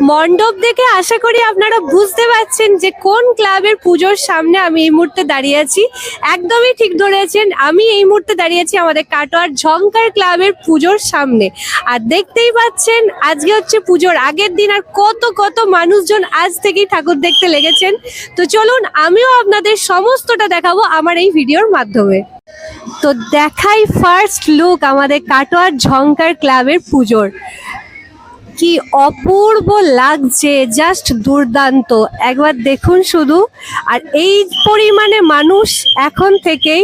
মণ্ডপ দেখে আশা করি আপনারা বুঝতে পারছেন যে কোন ক্লাবের পুজোর সামনে আমি এই মুহূর্তে দাঁড়িয়ে আছি। একদমই ঠিক ধরেছেন, আমি এই মুহূর্তে দাঁড়িয়ে আছি আমাদের কাটোয়ার ঝঙ্কার ক্লাবের পুজোর সামনে। আর দেখতেই পাচ্ছেন, আজকে হচ্ছে পুজোর আগের দিন আর কত কত মানুষজন আজ থেকেই ঠাকুর দেখতে লেগেছেন। তো চলুন, আমিও আপনাদের সমস্তটা দেখাবো আমার এই ভিডিওর মাধ্যমে। তো দেখাই ফার্স্ট লুক আমাদের কাটোয়ার ঝঙ্কার ক্লাবের পুজোর। কি অপূর্ব লাগছে জাস্ট দুর্দান্ত। একবার দেখুন শুধু। আর এই পরিমাণে মানুষ এখন থেকেই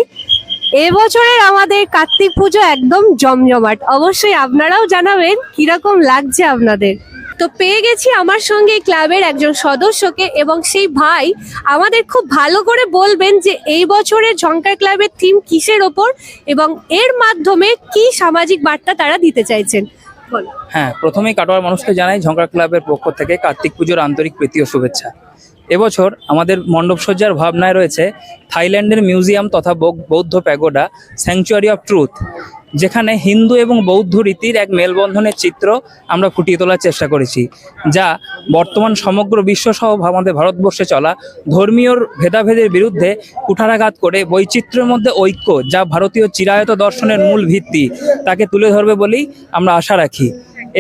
এবছরের আমাদের কার্তিক পুজো একদম জমজমাট। অবশ্যই আপনারাও জানাবেন কীরকম লাগছে আপনাদের। তো পেয়ে গেছি আমার সঙ্গে ক্লাবের একজন সদস্যকে এবং সেই ভাই আমাদের খুব ভালো করে বলবেন যে এই বছরের ঝঙ্কার ক্লাবের থিম কিসের ওপর এবং এর মাধ্যমে কি সামাজিক বার্তা তারা দিতে চাইছেন। হ্যাঁ প্রথমেই কাটোয়ার মানুষকে জানাই ঝঙ্কার ক্লাবের পক্ষ থেকে কার্তিক পুজোর আন্তরিক প্রীতি ও শুভেচ্ছা। এবছর আমাদের মণ্ডপসজ্জার ভাবনায় রয়েছে থাইল্যান্ডের মিউজিয়াম তথা বৌদ্ধ প্যাগোডা স্যাংচুয়ারি অফ ট্রুথ যেখানে হিন্দু এবং বৌদ্ধ রীতির এক মেলবন্ধনের চিত্র আমরা ফুটিয়ে তোলার চেষ্টা করেছি, যা বর্তমান সমগ্র বিশ্বসহ আমাদের ভারতবর্ষে চলা ধর্মীয় ভেদাভেদের বিরুদ্ধে কুঠারাঘাত করে বৈচিত্র্যের মধ্যে ঐক্য, যা ভারতীয় চিরায়ত দর্শনের মূল ভিত্তি, তাকে তুলে ধরবে বলেই আমরা আশা রাখি।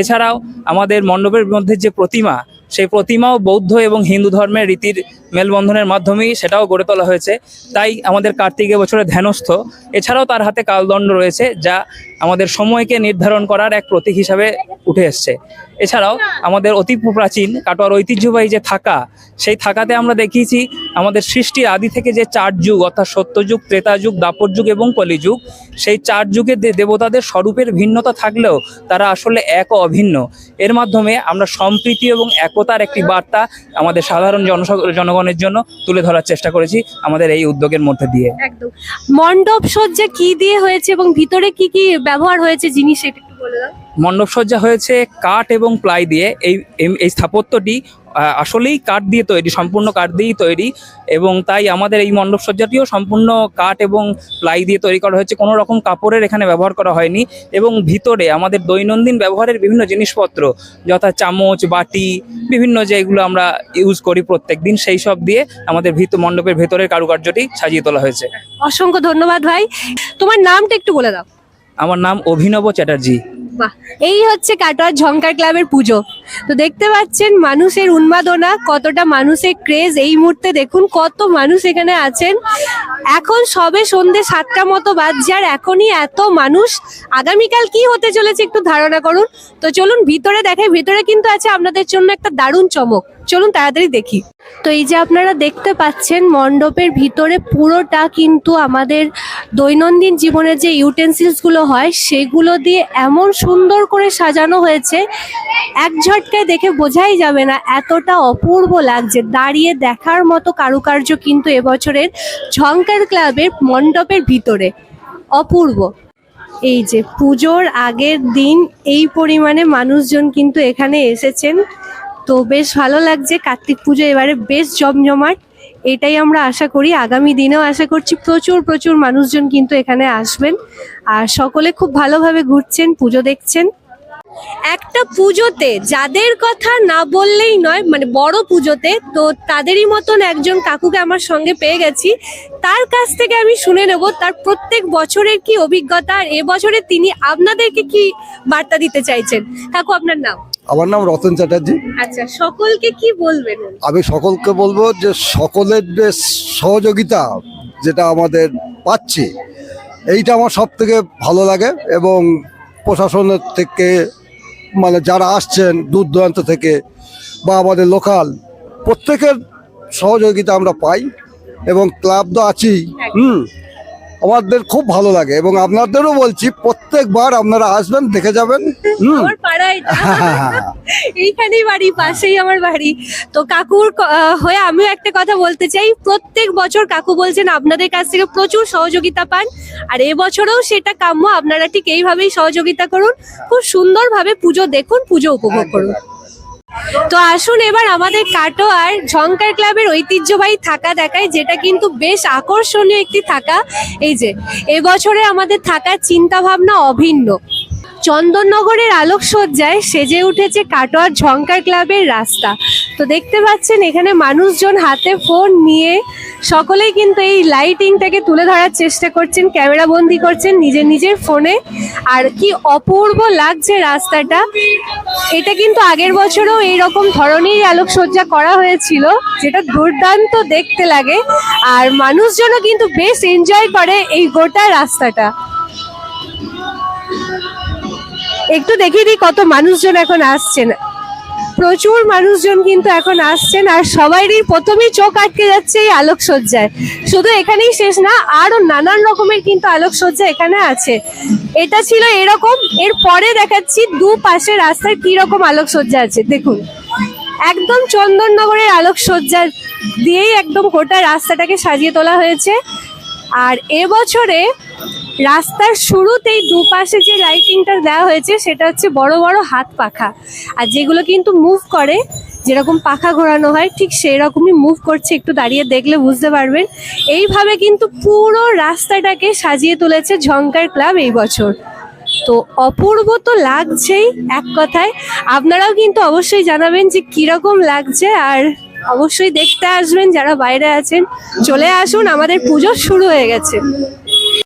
এছাড়াও আমাদের মণ্ডপের মধ্যে যে প্রতিমা, সেই প্রতিমাও বৌদ্ধ এবং হিন্দু ধর্মের রীতির মেলবন্ধনের মাধ্যমেই সেটাও গড়ে তোলা হয়েছে। তাই আমাদের কার্তিক বছরের ধ্যানস্থ। এছাড়াও তার হাতে কালদণ্ড রয়েছে, যা আমাদের সময়কে নির্ধারণ করার এক প্রতীক হিসাবে উঠে এসছে। এছাড়াও আমাদের অতি প্রাচীন কাটোয়ার ঐতিহ্যবাহী যে থাকা, সেই থাকাতে আমরা দেখিয়েছি আমাদের সৃষ্টির আদি থেকে যে চার যুগ, অর্থাৎ সত্যযুগ ত্রেতা যুগ, দাপর যুগ এবং কলিযুগ সেই চার যুগের দেবতাদের স্বরূপের ভিন্নতা থাকলেও তারা আসলে এক অভিন্ন। এর মাধ্যমে আমরা সম্প্রীতি এবং একতার একটি বার্তা আমাদের সাধারণ জনস- জনগণের জন্য তুলে ধরার চেষ্টা করেছি আমাদের এই উদ্যোগের মধ্যে দিয়ে। একদম। মণ্ডপ সজ্জা কি দিয়ে হয়েছে এবং ভিতরে কি কি ব্যবহার হয়েছে জিনিস একটু বলে দাও। মণ্ডপ সজ্জা হয়েছে কাঠ এবং প্লাই দিয়ে। এই এই- এই স্থাপত্যটি আসলেই কাঠ দিয়ে তৈরি সম্পূর্ণ কাঠ দিয়েই তৈরি এবং তাই আমাদের এই মণ্ডপসজ্জাটিও সম্পূর্ণ কাঠ এবং প্লাই দিয়ে তৈরি করা হয়েছে। কোনো রকম কাপড়ের এখানে ব্যবহার করা হয়নি এবং ভিতরে আমাদের দৈনন্দিন ব্যবহারের বিভিন্ন জিনিসপত্র যথা চামচ বাটি বিভিন্ন যেগুলো আমরা ইউজ করি প্রত্যেক দিন সেই সব দিয়ে আমাদের ভিত মণ্ডপের ভেতরের কারুকার্যটি সাজিয়ে তোলা হয়েছে। অসংখ্য ধন্যবাদ ভাই। তোমার নামটা একটু বলে দাও। আমার নাম অভিনব চ্যাটার্জি। বাহ, এই হচ্ছে কাটোয়ার ঝঙ্কার ক্লাবের পুজো। তো দেখতে পাচ্ছেন মানুষের উন্মাদনা, কতটা মানুষের ক্রেজ এই মুহূর্তে। দেখুন কত মানুষ এখানে আছেন। এখন সবে সন্ধে সাতটা মতো বাজছে আর এখনই এত মানুষ। আগামীকাল কি হতে চলেছে একটু ধারণা করুন। তো চলুন ভিতরে দেখাই, ভিতরে কিন্তু আছে আপনাদের জন্য একটা দারুণ চমক। চলুন তাড়াতাড়ি দেখি। তো এই যে আপনারা দেখতে পাচ্ছেন, মণ্ডপের ভিতরে পুরোটা কিন্তু আমাদের দৈনন্দিন জীবনের যে ইউটেন্সিলসগুলো হয়, সেগুলো দিয়ে এমন সুন্দর করে সাজানো হয়েছে। এক ঝটকায় দেখে বোঝাই যাবে না এতটা অপূর্ব লাগছে। দাঁড়িয়ে দেখার মতো কারুকার্য কিন্তু এবছরের ঝঙ্কার ক্লাবের মণ্ডপের ভিতরে। অপূর্ব। এই যে পুজোর আগের দিন এই পরিমাণে মানুষজন কিন্তু এখানে এসেছেন। তো বেশ ভালো লাগছে কার্তিক পুজো এবারে বেশ জমজমাট। এটাই আমরা আশা করি। আগামী দিনেও আশা করছি প্রচুর প্রচুর মানুষজন কিন্তু এখানে আসবেন। আর সকলে খুব ভালোভাবে ঘুরছেন, পুজো দেখছেন। একটা পুজোতে যাদের কথা না বললেই নয় মানে বড় পুজোতে, তো তাদেরই মতন একজন কাকুকে আমার সঙ্গে পেয়ে গেছি। তার কাছ থেকে আমি শুনে নেব, তার প্রত্যেক বছরের কি অভিজ্ঞতা, আর এবছরে তিনি আপনাদেরকে কি বার্তা দিতে চাইছেন? কাকু, আপনার নাম? আমার নাম রতন চ্যাটার্জি। আচ্ছা সকলকে কি বলবেন আমি সকলকে বলব যে সকলের যে সহযোগিতা যেটা আমাদের পাচ্ছি এইটা আমার সব থেকে ভালো লাগে এবং প্রশাসনের থেকে মানে যারা আসছেন দূর দূরান্ত থেকে বা আমাদের লোকাল প্রত্যেকের সহযোগিতা আমরা পাই এবং ক্লাব তো আছেই। হুম। আমাদের খুব ভালো লাগে এবং আপনাদেরও বলছি প্রত্যেকবার আপনারা আসবেন দেখে যাবেন। হুম। আমার পাড়ায় এইখানেই বাড়ি পাশেই আমার বাড়ি। তো কাকুর ক- আহ, হয়ে আমিও একটা কথা বলতে চাই। প্রত্যেক বছর কাকু বলছেন আপনাদের কাছ থেকে প্রচুর সহযোগিতা পান। আর এবছরেও সেটা কাম্য। আপনারা ঠিক এইভাবেই সহযোগিতা করুন। খুব সুন্দরভাবে পুজো দেখুন পুজো উপভোগ করুন। তো আসুন এবার আমাদের কাটোয়ার ঝঙ্কার ক্লাবের ঐতিহ্যবাহী থাকা দেখায়, যেটা কিন্তু বেশ আকর্ষণীয় একটি থাকা। এই যে, এবছরে আমাদের থাকার চিন্তা ভাবনা অভিন্ন। চন্দননগরের আলোকসজ্জায় সেজে উঠেছে কাটোয়ার ঝঙ্কার ক্লাবের রাস্তা। তো দেখতে পাচ্ছেন, এখানে মানুষজন হাতে ফোন নিয়ে সকলেই কিন্তু এই লাইটিংটাকে তুলে ধরার চেষ্টা করছেন, ক্যামেরা বন্দি করছেন নিজের নিজের ফোনে। আর কি অপূর্ব লাগছে রাস্তাটা। এটা কিন্তু আগের বছরও এইরকম ধরনের আলোকসজ্জা করা হয়েছিল, যেটা দুর্দান্ত দেখতে লাগে। আর মানুষজনও কিন্তু বেশ এনজয় করে এই গোটা রাস্তাটা। একটু দেখিয়ে দিই কত মানুষজন এখন আসছেন। প্রচুর মানুষজন কিন্তু এখন আসছেন আর সবারই প্রথমেই চোখ আটকে যাচ্ছে এই আলোকসজ্জায়। শুধু এখানেই শেষ না, আরও নানান রকমের কিন্তু আলোকসজ্জা এখানে আছে। এটা ছিল এরকম, এর পরে দেখাচ্ছি দু পাশে রাস্তায় কি রকম আলোকসজ্জা আছে, দেখুন। একদম চন্দননগরের আলোকসজ্জা দিয়েই একদম গোটা রাস্তাটাকে সাজিয়ে তোলা হয়েছে। আর এবছরে রাস্তার শুরুতেই দুপাশে যে লাইটিংটা দেওয়া হয়েছে, সেটা হচ্ছে বড় বড় হাত পাখা। আর যেগুলো কিন্তু মুভ করে, যেরকম পাখা ঘোরানো হয়, ঠিক সেই রকমই মুভ করছে। একটু দাঁড়িয়ে দেখলে বুঝতে পারবেন। এইভাবে কিন্তু পুরো রাস্তাটাকে সাজিয়ে তুলেছে ঝঙ্কার ক্লাব এই বছর। তো অপূর্ব তো লাগছেই এক কথায়। আপনারাও কিন্তু অবশ্যই জানাবেন যে কীরকম লাগছে, আর অবশ্যই দেখতে আসবেন যারা বাইরে আছেন। চলে আসুন, আমাদের পুজো শুরু হয়ে গেছে।